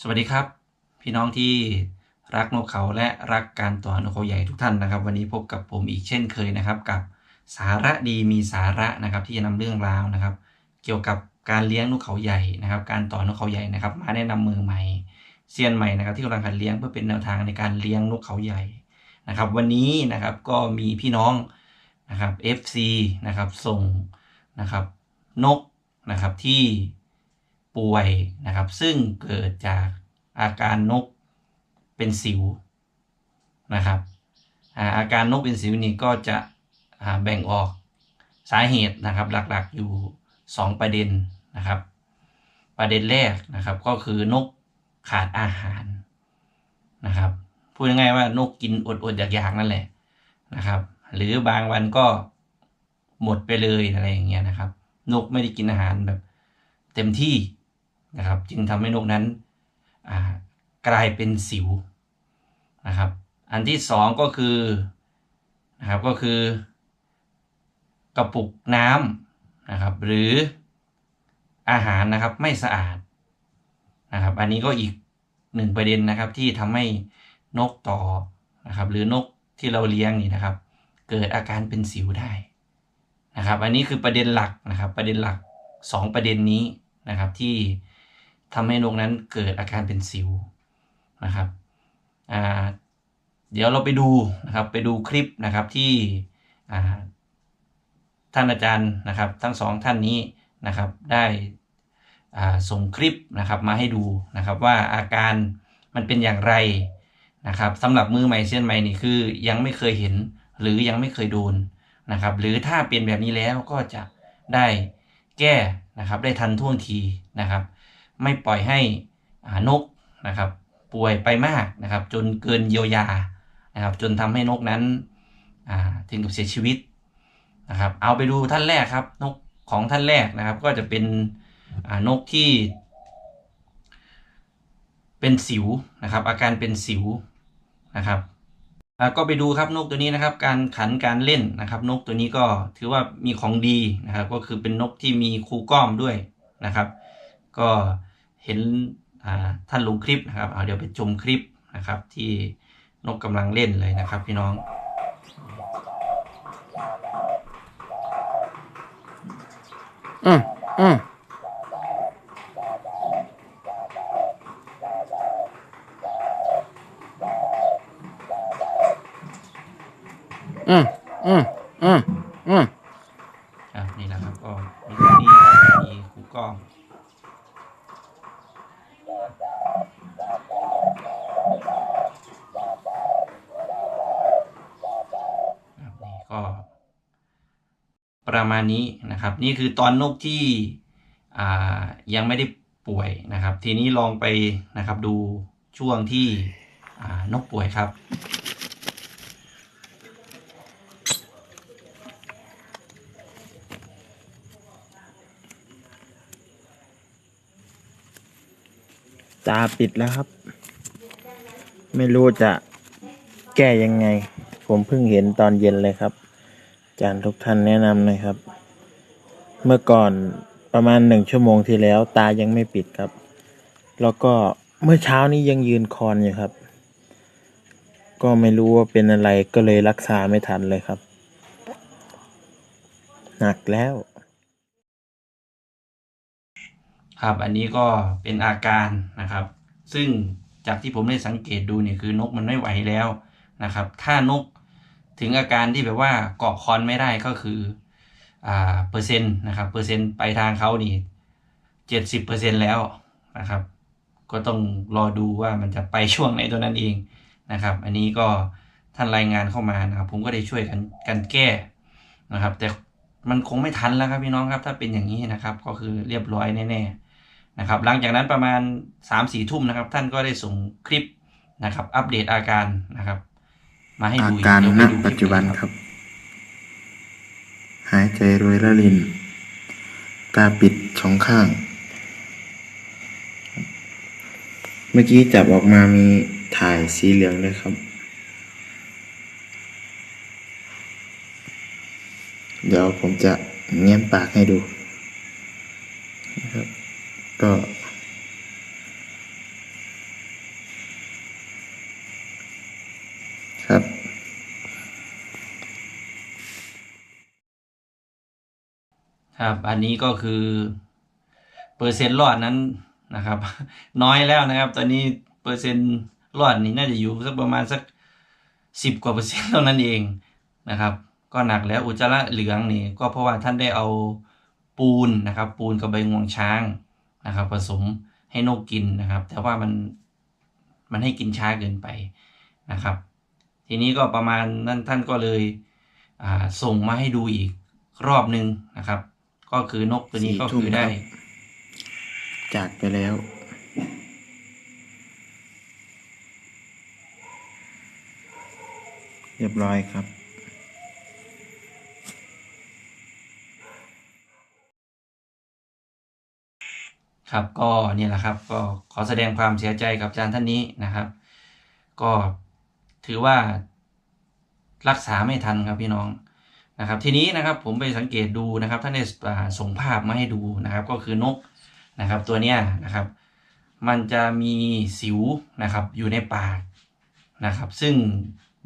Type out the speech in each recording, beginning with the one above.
สวัสดีครับ พี่น้องที่รักนกเขาและรักการต่อนกเขาใหญ่ทุกท่านนะครับ วันนี้พบกับผมอีกเช่นเคยนะครับ กับสาระดีมีสาระนะครับ ที่จะนำเรื่องราวนะครับ เกี่ยวกับการเลี้ยงนกเขาใหญ่นะครับ การต่อนกเขาใหญ่นะครับ มาแนะนำมือใหม่เซียนใหม่นะครับ ที่กำลังหัดเลี้ยงเพื่อเป็นแนวทางในการเลี้ยงนกเขาใหญ่นะครับ วันนี้นะครับก็มีพี่น้องนะครับ FC นะครับส่งนะครับนกนะครับที่ ป่วยนะครับ ซึ่งเกิดจากอาการนกเป็นสิวนะครับอาการนกเป็นสิวนี่ก็จะแบ่งออกสาเหตุนะครับหลักๆอยู่ 2 ประเด็นนะครับ ประเด็นแรกนะครับก็คือนกขาดอาหารนะครับพูดง่ายๆว่านกกินอดๆอยากๆนั่นแหละนะครับ หรือบางวันก็หมดไปเลยอะไรอย่างเงี้ยนะครับ นกไม่ได้กินอาหารแบบ เต็มที่ นะครับ จึงทำให้นกนั้นกลายเป็นสิวนะครับ อันที่สองก็คือนะครับก็คือกระปุกน้ำนะครับ หรืออาหารนะครับไม่สะอาดนะครับ อันนี้ก็อีกหนึ่งประเด็นนะครับที่ทำให้นกต่อนะครับ หรือนกที่เราเลี้ยงนี่นะครับ เกิดอาการเป็นสิวได้นะครับ อันนี้คือประเด็นหลักนะครับ ประเด็นหลักสองประเด็นนี้นะครับที่ ทำให้นกนั้นเกิดอาการเป็นสิวนะครับเดี๋ยวเราไปดูนะครับไปดูคลิปนะครับที่ท่านอาจารย์นะครับ ทั้งสองท่านนี้นะครับได้ส่งคลิปนะครับมาให้ดูนะครับว่าอาการมันเป็นอย่างไรนะครับสำหรับมือใหม่เส้นใหม่นี่คือยังไม่เคยเห็นหรือยังไม่เคยโดนนะครับ หรือถ้าเป็นแบบนี้แล้วก็จะได้แก้นะครับได้ทันท่วงทีนะครับ ไม่ปล่อยให้านกนะครับ ป่วยไปมากนะครับ จนเกินเยียวยานะครับ จนทำให้นกนั้นถึงกับเสียชีวิตนะครับ เอาไปดูท่านแรกครับ นกของท่านแรกนะครับ ก็จะเป็นนกที่ เป็นสิวนะครับ อาการเป็นสิวนะครับก็ไปดูครับนกตัวนี้นะครับ การขันการเล่นนะครับ นกตัวนี้ก็ถือว่ามีของดีนะครับ ก็คือเป็นนกที่มีคูก้อมด้วยนะครับ ก็ เห็นท่านลงคลิปนะครับเอาเดี๋ยวไปชมคลิปนะครับ ที่นกกำลังเล่นเลยนะครับ พี่น้องอืมอืมอืมอืมอืมอืมครับนี่นะครับก็มีตัวนี้ครับมีคูกล้องครับนี่ก็ ประมาณนี้นะครับ นี่คือตอนนกที่ยังไม่ได้ป่วยนะครับ ทีนี้ลองไปนะครับดูช่วงที่นกป่วยครับตาปิดแล้วครับ ไม่รู้จะแก้ยังไง ผมเพิ่งเห็นตอนเย็นเลยครับ จารย์ทุกท่านแนะนำหน่อยครับ เมื่อก่อนประมาณหนึ่งชั่วโมงที่แล้ว ตายังไม่ปิดครับ แล้วก็เมื่อเช้านี้ยังยืนคอนอยู่ครับ ก็ไม่รู้ว่าเป็นอะไรก็เลยรักษาไม่ทันเลยครับ หนักแล้ว ครับ อันนี้ก็เป็นอาการนะครับ ซึ่งจากที่ผมได้สังเกตดูเนี่ยคือนกมันไม่ไหวแล้วนะครับ ถ้านก ถึงอาการที่แบบว่าเกาะคอนไม่ได้ก็คืออ่าเปอร์เซ็นต์นะครับเปอร์เซ็นต์ไปทางเขานี่เจ็ดสิบเปอร์เซ็นต์แล้วนะครับ ก็ต้องรอดูว่ามันจะไปช่วงไหนตัวนั้นเองนะครับ อันนี้ก็ท่านรายงานเข้ามานะครับผมก็ได้ช่วยกันกันแก้นะครับ แต่มันคงไม่ทันแล้วครับพี่น้องครับ ถ้าเป็นอย่างนี้นะครับ ก็คือเรียบร้อยแน่ๆนะครับ หลังจากนั้นประมาณ3ามสี่ทุ่มนะครับ ท่านก็ได้ส่งคลิปนะครับ อัปเดตอาการนะครับ มาให้อาดูอีการเดี๋ยวณไปดูคลิปัจจุบันเลยครับ หายใจรวยละลิน ตาปิดสองข้าง เมื่อกี้จับออกมามีถ่ายสีเหลืองเลยครับ เดี๋ยวผมจะเงี้ยมปากให้ดูนะครับ ก็ ครับ อันนี้ก็คือเปอร์เซ็นต์รอดนั้นนะครับ น้อยแล้วนะครับ ตอนนี้เปอร์เซ็นต์รอดนี่น่าจะอยู่สักประมาณสักสิบกว่าเปอร์เซ็นต์เท่านั้นเองนะครับ ก็หนักแล้วอุจจาระเหลืองนี่ก็เพราะว่าท่านได้เอาปูนนะครับ ปูนกับใบงวงช้างนะครับ ผสมให้นกกินนะครับ แต่ว่ามันมันให้กินช้าเกินไปนะครับ ทีนี้ก็ประมาณนั้นท่านก็เลยส่งมาให้ดูอีกรอบหนึ่งนะครับ ก็คือนกตัวนี้สี่ก็ทุ่มคือได้ ครับ จากไปแล้ว เรียบร้อยครับ ครับก็เนี่ยแหละครับก็ขอแสดงความเสียใจกับอาจารย์ท่านนี้นะครับ ก็ถือว่ารักษาไม่ทันครับพี่น้อง นะครับทีนี้นะครับผมไปสังเกตดูนะครับท่านได้อ่าส่งภาพมาให้ดูนะครับ ก็คือนกนะครับตัวเนี้ยนะครับ มันจะมีสิวนะครับอยู่ในปากนะครับ ซึ่ง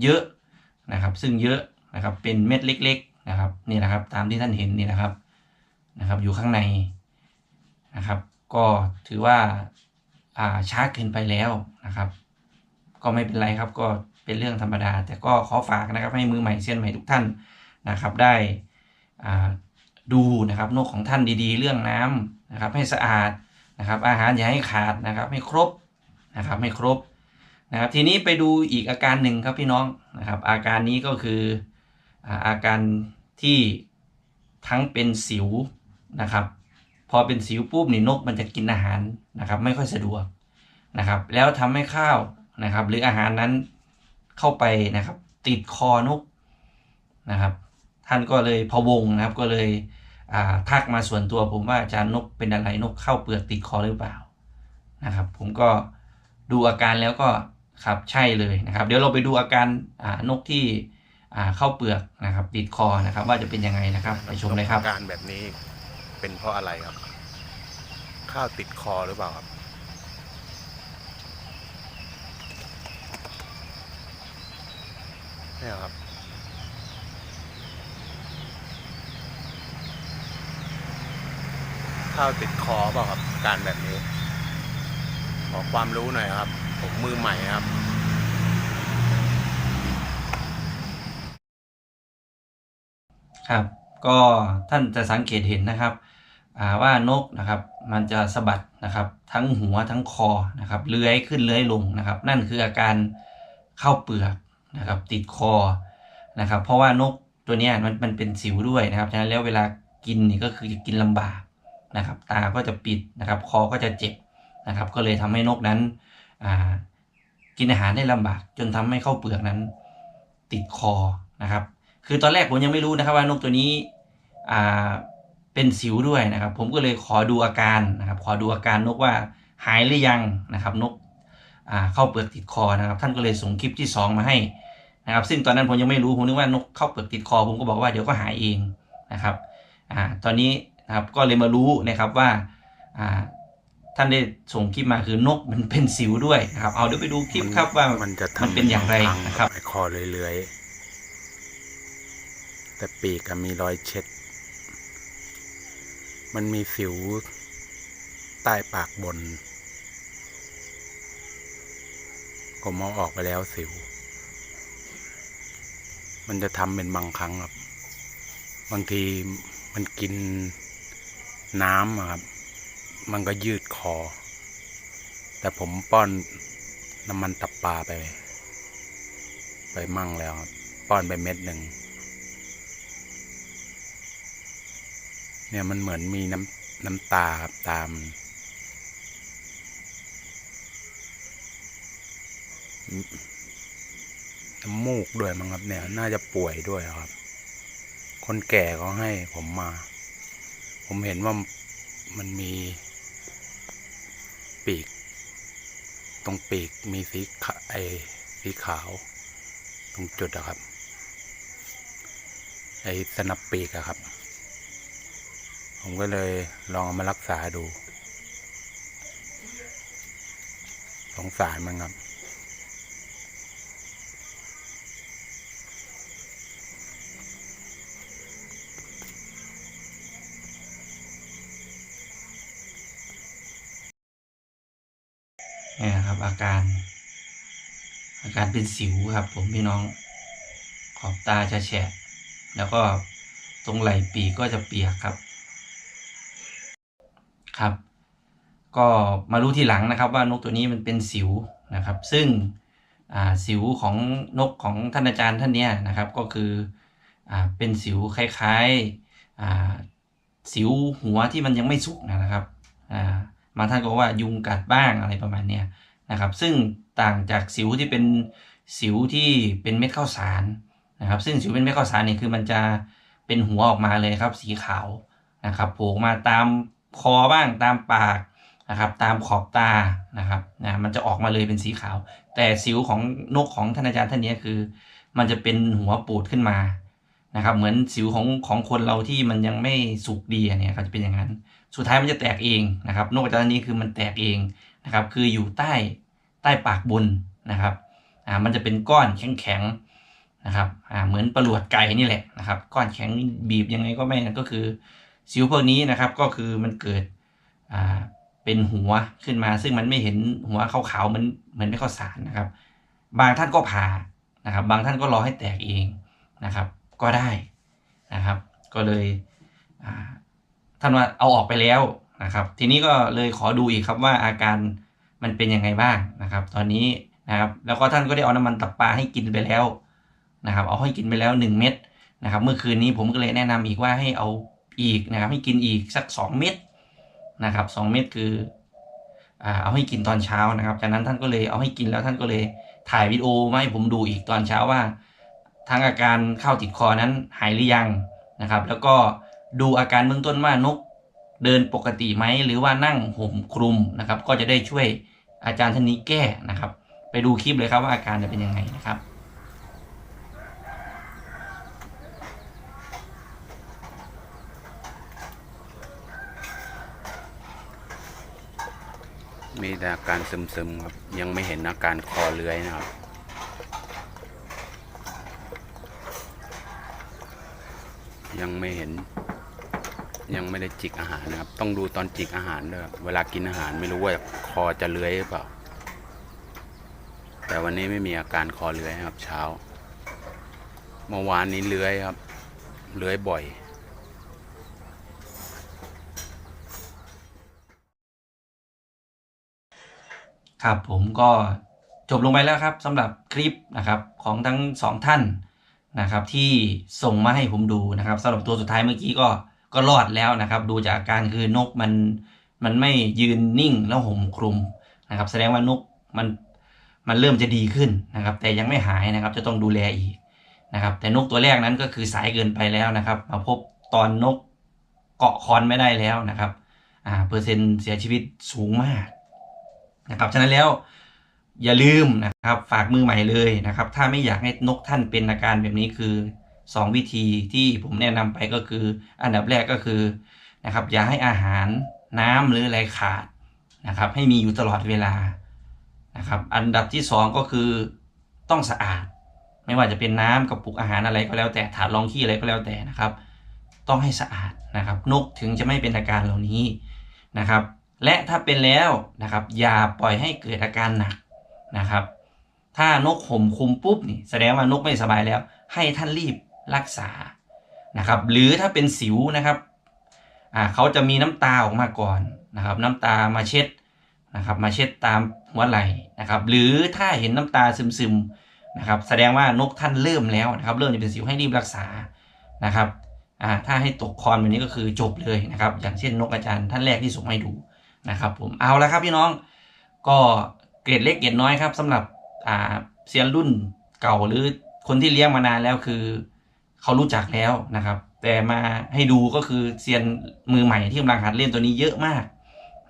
เยอะนะครับ ซึ่งเยอะนะครับเป็นเม็ดเล็ก ๆนะครับนี่นะครับ ตามที่ท่านเห็นนี่นะครับนะครับ อยู่ข้างในนะครับ ก็ถือว่าอ่าช้าเกินไปแล้วนะครับ ก็ไม่เป็นไรครับก็เป็นเรื่องธรรมดา แต่ก็ขอฝากนะครับให้มือใหม่เซียนใหม่ทุกท่าน นะครับได้ดูนะครับนกของท่านดีๆ เรื่องน้ำนะครับให้สะอาดนะครับอาหารอย่าให้ขาดนะครับให้ครบนะครับให้ครบนะครับทีนี้ไปดูอีกอาการหนึ่งครับพี่น้องนะครับอาการนี้ก็คืออาอาการที่ทั้งเป็นสิวนะครับพอเป็นสิวปุ๊บนี่นกมันจะกินอาหารนะครับไม่ค่อยสะดวกนะครับแล้วทำให้ข้าวนะครับหรืออาหารนั้นเข้าไปนะครับติดคอนกนะครับ ท่านก็เลยพะวงนะครับก็เลยอ่าทักมาส่วนตัวผมว่าอาจารย์นกเป็นอะไรนกเข้าเปลือกติดคอหรือเปล่านะครับ ผมก็ดูอาการแล้วก็ครับใช่เลยนะครับ เดี๋ยวเราไปดูอาการอ่านกที่อ่าเข้าเปลือกนะครับ ติดคอนะครับ ว่าจะเป็นยังไงนะครับไปชมเลยครับอาการแบบนี้เป็นเพราะอะไรครับ ข้าวติดคอหรือเปล่าครับเนี่ยครับ ข้าวติดคอเปล่าครับการแบบนี้ ขอความรู้หน่อยครับ ผมมือใหม่ครับครับ ก็ท่านจะสังเกตเห็นนะครับว่านกนะครับมันจะสะบัดนะครับ ทั้งหัวทั้งคอนะครับเลื้อยขึ้นเลื้อยลงนะครับ นั่นคืออาการเข้าเปลือกนะครับ ติดคอนะครับ เพราะว่านกตัวนี้มันมันเป็นสิวด้วยนะครับฉะนั้นแล้วเวลากินนี่ก็คือจะกินลำบาก นะครับ ตาก็จะปิดนะครับ คอก็จะเจ็บนะครับ ก็เลยทำให้นกนั้นกินอาหารได้ลำบาก จนทำให้เข้าเปลือกนั้น ติดคอนะครับ คือตอนแรกผมยังไม่รู้นะครับว่านกตัวนี้เป็นสิวด้วยนะครับ ผมก็เลยขอดูอาการนะครับ ขอดูอาการนกว่าหายหรือยังนะครับ นกเข้าเปลือกติดคอนะครับ ท่านก็เลยส่งคลิปที่สองมาให้นะครับ ซึ่งตอนนั้นผมยังไม่รู้ผมนึกว่านกเข้าเปลือกติดคอ ผมก็บอกว่าเดี๋ยวก็หายเองนะครับอตอนนี้ นะครับ ก็เลยมารู้นะครับว่าอ่าท่านได้ส่งคลิปมาคือนกมันเป็นสิวด้วยนะครับ เอาเดี๋ยวไปดูคลิปครับว่ามันจะมันทำเป็นอย่างไรพันะครับไอ้คอเลื้อยๆแต่ปีกอะมีรอยเช็ด มันมีสิวใต้ปากบน ผมเอาออกไปแล้วสิว มันจะทำเป็นบางครั้งครับ บางทีมันกิน น้ำครับ มันก็ยืดคอ แต่ผมป้อนน้ำมันตับปลาไป ไปมั่งแล้วป้อนไปเม็ดหนึ่ง เนี่ยมันเหมือนมีน้ำน้ำตาครับตาม น้ำมูกด้วยมั้งครับเนี่ย น่าจะป่วยด้วยครับ คนแก่เขาให้ผมมา ผมเห็นว่ามันมีปีก ตรงปีกมีสีขไอสีขาว ตรงจุดอะครับ ไอสนับปีกอะครับ ผมก็เลยลองเอามารักษาดู สงสารมันครับ เนี่ยครับ อาการ อาการเป็นสิวครับ ผมพี่น้องขอบตาจะแฉะแล้วก็ตรงไหล่ปีกก็จะเปียกครับ ครับ ก็มารู้ทีหลังนะครับ ว่านกตัวนี้มันเป็นสิวนะครับ ซึ่งอ่าสิวของนกของท่านอาจารย์ท่านเนี้ยนะครับ ก็คืออ่าเป็นสิวคล้ายๆอ่าสิวหัวที่มันยังไม่สุกนะครับอ่าบางท่านก็ว่ายุงกัดบ้างอะไรประมาณเนี้ย นะครับ ซึ่งต่างจากสิวที่เป็นสิวที่เป็นเม็ดข้าวสารนะครับ ซึ่งสิวเป็นเม็ดข้าวสารนี่คือมันจะเป็นหัวออกมาเลยครับ สีขาวนะครับโผล่มาตามคอบ้างตามปากนะครับตามขอบตานะครับนะมันจะออกมาเลยเป็นสีขาว แต่สิวของนกของท่านอาจารย์ท่านนี้คือ มันจะเป็นหัวปูดขึ้นมานะครับ เหมือนสิวของของคนเราที่มันยังไม่สุกดีอะเนี่ยเขาจะเป็นอย่างนั้น สุดท้ายมันจะแตกเองนะครับ นกอาจารย์นนี้คือมันแตกเอง นะครับคืออยู่ใต้ใต้ปากบนนะครับอ่ามันจะเป็นก้อนแข็งๆนะครับอ่าเหมือนประหลวดไก่นี่แหละนะครับ ก้อนแข็งบีบยังไงก็ไม่นั่นก็คือสิวพวกนี้นะครับก็คือมันเกิดอ่าเป็นหัวขึ้นมา ซึ่งมันไม่เห็นหัวขาวๆเหมือนเหมือนไม่ข้าวสารนะครับ บางท่านก็ผ่านะครับ บางท่านก็รอให้แตกเองนะครับ ก็ได้นะครับ ก็เลยอ่าท่านว่าเอาออกไปแล้ว นะครับ ทีนี้ก็เลยขอดูอีกครับว่าอาการมันเป็นยังไงบ้างนะครับ ตอนนี้นะครับแล้วก็ท่านก็ได้เอาน้ำมันตับปลาให้กินไปแล้วนะครับ เอาให้กินไปแล้วหนึ่งเม็ดนะครับ เมื่อคืนนี้ผมก็เลยแนะนำอีกว่าให้เอาอีกนะครับ ให้กินอีกสักสองเม็ดนะครับสองเม็ดคือเอาให้กินตอนเช้านะครับ จากนั้นท่านก็เลยเอาให้กินแล้วท่านก็เลยถ่ายวิดีโอมาให้ผมดูอีกตอนเช้าว่าทั้งอาการเข้าติดคอนั้นหายหรือยังนะครับ แล้วก็ดูอาการเบื้องต้นว่านก เดินปกติไหมหรือว่านั่งห่มคลุมนะครับ ก็จะได้ช่วยอาจารย์ท่านนี้แก้นะครับ ไปดูคลิปเลยครับว่าอาการจะเป็นยังไงนะครับมีแต่อาการซึมๆครับ ยังไม่เห็นอาการคอเลื้อยนะครับ ยังไม่เห็น ยังไม่ได้จิกอาหารนะครับ ต้องดูตอนจิกอาหารด้วยเวลากินอาหารไม่รู้ว่าคอจะเลื้อยหรือเปล่า แต่วันนี้ไม่มีอาการคอเลื้อยครับ เช้า เมื่อวานนี้เลื้อยครับ เลื้อยบ่อยครับผมก็จบลงไปแล้วครับสำหรับคลิปนะครับของทั้งสองท่านนะครับที่ส่งมาให้ผมดูนะครับสำหรับตัวสุดท้ายเมื่อกี้ก็ ก็รอดแล้วนะครับ ดูจากอาการคือนกมันมันไม่ยืนนิ่งแล้วห่มคลุมนะครับ แสดงว่านกมันมันเริ่มจะดีขึ้นนะครับ แต่ยังไม่หายนะครับ จะต้องดูแลอีกนะครับ แต่นกตัวแรกนั้นก็คือสายเกินไปแล้วนะครับ มาพบตอนนกเกาะคอนไม่ได้แล้วนะครับอ่าเปอร์เซ็นต์เสียชีวิตสูงมากนะครับฉะนั้นแล้วอย่าลืมนะครับ ฝากมือใหม่เลยนะครับ ถ้าไม่อยากให้นกท่านเป็นอาการแบบนี้คือ 2 วิธีที่ผมแนะนำไปก็คือ อันดับแรกก็คือนะครับอย่าให้อาหารน้ำหรืออะไรขาดนะครับ ให้มีอยู่ตลอดเวลานะครับอันดับที่ 2 ก็คือต้องสะอาด ไม่ว่าจะเป็นน้ำกระปุกอาหารอะไรก็แล้วแต่ถาดรองขี้อะไรก็แล้วแต่นะครับ ต้องให้สะอาดนะครับ นกถึงจะไม่เป็นอาการเหล่านี้นะครับ และถ้าเป็นแล้วนะครับ อย่าปล่อยให้เกิดอาการหนักนะครับ ถ้านกห่มคุมปุ๊บนี่แสดงว่านกไม่สบายแล้ว ให้ท่านรีบ รักษานะครับหรือถ้าเป็นสิวนะครับอ่าเขาจะมีน้ำตาออกมาก่อนนะครับ น้ำตามาเช็ดนะครับ มาเช็ดตามหัวไหล่นะครับ หรือถ้าเห็นน้ำตาซึมๆนะครับ แสดงว่านกท่านเริ่มแล้วนะครับ เริ่มจะเป็นสิวให้รีบรักษานะครับอ่าถ้าให้ตกคอนแบบนี้ก็คือจบเลยนะครับ อย่างเช่นนกอาจารย์ท่านแรกที่ส่งมาให้ดูนะครับผมเอาละครับพี่น้องก็เกรดเล็กเกรดน้อยครับสำหรับอ่าเซียนรุ่นเก่าหรือคนที่เลี้ยงมานานแล้วคือ เขารู้จักแล้วนะครับ แต่มาให้ดูก็คือเซียนมือใหม่ที่กำลังหัดเล่นตัวนี้เยอะมาก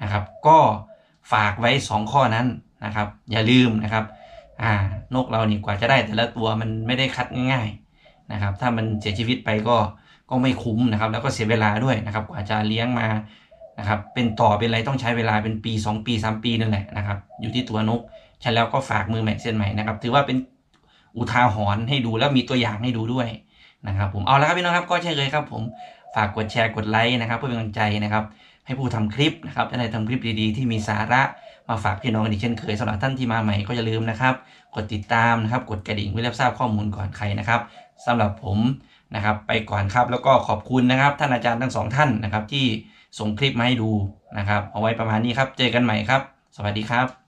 นะครับ ก็ฝากไว้ 2 ข้อนั้นนะครับ อย่าลืมนะครับอ่านกเรานี่กว่าจะได้แต่ละตัวมันไม่ได้คัดง่ายๆนะครับ ถ้ามันเสียชีวิตไปก็ก็ไม่คุ้มนะครับ แล้วก็เสียเวลาด้วยนะครับ กว่าจะเลี้ยงมานะครับ เป็นต่อเป็นอะไรต้องใช้เวลาเป็นปี 2 ปี 3 ปีนั่นแหละนะครับ อยู่ที่ตัวนกฉันแล้วก็ฝากมือใหม่เส้นใหม่นะครับ ถือว่าเป็นอุทาหรณ์ให้ดูแล้วมีตัวอย่างให้ดูด้วย นะครับผมเอาละครับพี่น้องครับก็เช่นเคยครับผมฝากกดแชร์กดไลค์นะครับเพื่อเป็นกำลังใจนะครับ ให้ผู้ทำคลิปนะครับจะได้ทำคลิปดีๆ ที่มีสาระมาฝากพี่น้องกันอีกเช่นเคยสำหรับท่านที่มาใหม่ก็อย่าลืมนะครับ กดติดตามนะครับกดกระดิ่งเพื่อรับทราบข้อมูลก่อนใครนะครับสำหรับผมนะครับ ไปก่อนครับแล้วก็ขอบคุณนะครับ ท่านอาจารย์ทั้งสองท่านนะครับ ที่ส่งคลิปมาให้ดูนะครับ เอาไว้ประมาณนี้ครับ เจอกันใหม่ครับ สวัสดีครับ